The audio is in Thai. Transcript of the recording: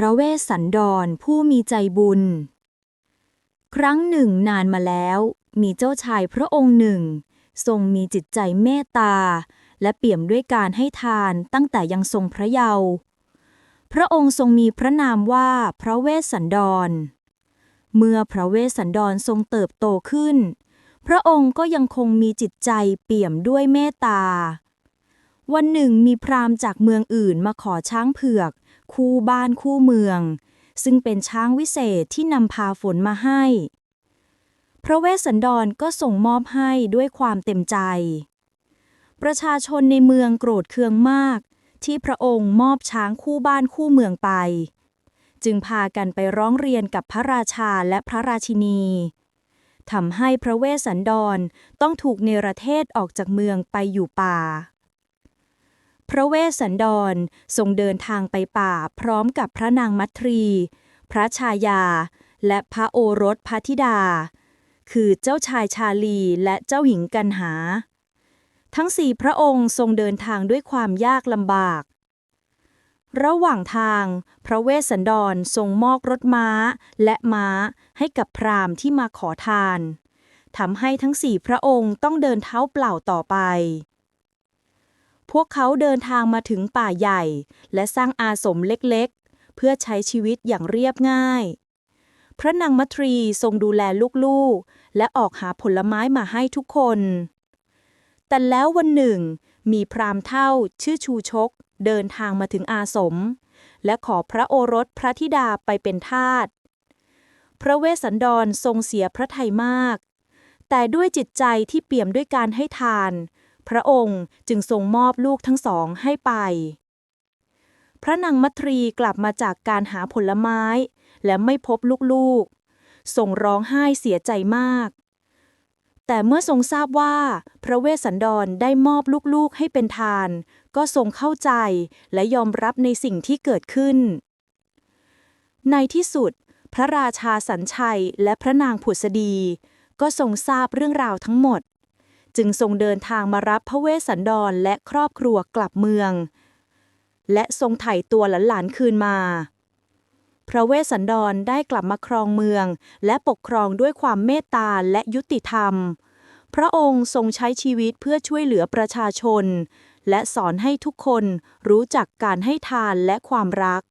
พระเวสสันดรผู้มีใจบุญ ครั้งหนึ่งนานมาแล้ว มีเจ้าชายพระองค์หนึ่ง ทรงมีจิตใจเมตตา และเปี่ยมด้วยการให้ทานตั้งแต่ยังทรงพระเยาว์พระองค์ทรงมีพระนามว่าพระเวสสันดร เมื่อพระเวสสันดรทรงเติบโตขึ้น พระองค์ก็ยังคงมีจิตใจเปี่ยมด้วยเมตตา วันหนึ่งมีพราหมณ์จากเมืองอื่นมาขอช้างเผือก คู่บ้านคู่เมือง ซึ่งเป็นช้างวิเศษที่นำพาฝนมาให้ พระเวสสันดรก็ส่งมอบให้ด้วยความเต็มใจ ประชาชนในเมืองโกรธเคืองมาก ที่พระองค์มอบช้างคู่บ้านคู่เมืองไป จึงพากันไปร้องเรียนกับพระราชาและพระราชินีทำให้พระเวสสันดรต้องถูกเนรเทศออกจากเมืองไปอยู่ป่า พระเวสสันดรทรงเดินทางไปป่าพร้อมกับพระนางมัทรี พระชายา และพระโอรสพระธิดา คือเจ้าชายชาลีและเจ้าหญิงกันหา ทั้งสี่พระองค์ทรงเดินทางด้วยความยากลำบาก ระหว่างทาง พระเวสสันดรทรงมอบรถม้าและม้าให้กับพราหมณ์ที่มาขอทานทำให้ทั้งสี่พระองค์ต้องเดินเท้าเปล่าต่อไป พวกเขาเดินทางมาถึงป่าใหญ่ และสร้างอาสมเล็กๆ เพื่อใช้ชีวิตอย่างเรียบง่าย พระนางมัทรีทรงดูแลลูกๆ และออกหาผลไม้มาให้ทุกคน แต่แล้ววันหนึ่ง มีพรามเท่าชื่อชูชก เดินทางมาถึงอาสม และขอพระโอรสพระธิดาไปเป็นทาสพระเวสสันดรทรงเสียพระทัยมาก แต่ด้วยจิตใจที่เปี่ยมด้วยการให้ทาน พระองค์จึงทรงมอบลูกทั้งสองให้ไป พระนางมัทรีกลับมาจากการหาผลไม้ และไม่พบลูกๆทรงร้องไห้เสียใจมาก แต่เมื่อทรงทราบว่า พระเวสสันดรได้มอบลูกๆให้เป็นทาน ก็ทรงเข้าใจและยอมรับในสิ่งที่เกิดขึ้น ในที่สุด พระราชาสัญชัยและพระนางผุษดีก็ทรงทราบเรื่องราวทั้งหมด จึงทรงเดินทางมารับพระเวสสันดรและครอบครัวกลับเมือง และทรงไถ่ตัวหลานๆคืนมา พระเวสสันดรได้กลับมาครองเมือง และปกครองด้วยความเมตตาและยุติธรรม พระองค์ทรงใช้ชีวิตเพื่อช่วยเหลือประชาชน และสอนให้ทุกคนรู้จักการให้ทานและความรัก